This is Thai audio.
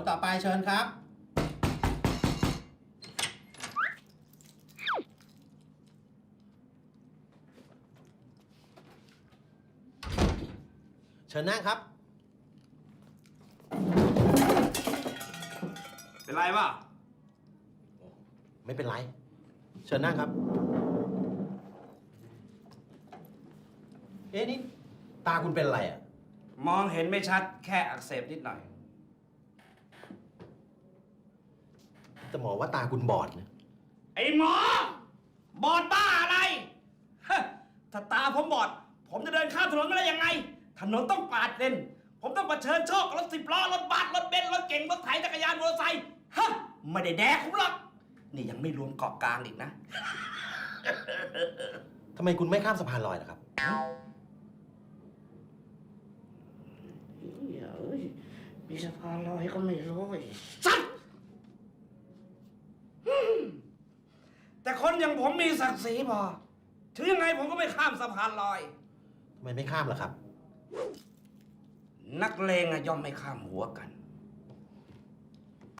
คนต่อไปเชิญครับ เชิญนั่งครับ เป็นไรป่ะไม่เป็นไร เชิญนั่งครับ เอ๊ะนี่ ตาคุณเป็นอะไรอะ มองเห็นไม่ชัดแค่อักเสบนิดหน่อย แต่หมอว่าตาคุณบอดนะไอ้หมอ บอดบ้าอะไรฮะถ้าตาผมบอด ผมจะเดินข้ามถนนไม่ได้ยังไง ถนนต้องปาดเลนผมต้องเผชิญโชคกับรถสิบล้อรถบัสรถเบนซ์รถเก๋งรถไถจักรยานมอเตอร์ไซค์ฮะไม่ได้แดกผมหรอกนี่ยังไม่รวมเกาะกลางอีกนะ ทำไมคุณไม่ข้ามสะพานลอยล่ะครับ เดี๋ยวมีสะพานลอยก็ไม่รู้อีกสัตว์ฮึ่ม แต่คนอย่างผมมีศักดิ์ศรีพอถึงยังไงผมก็ไม่ข้ามสะพานลอย ทำไมไม่ข้ามล่ะครับ นักเลงอะย่อมไม่ข้ามหัวกัน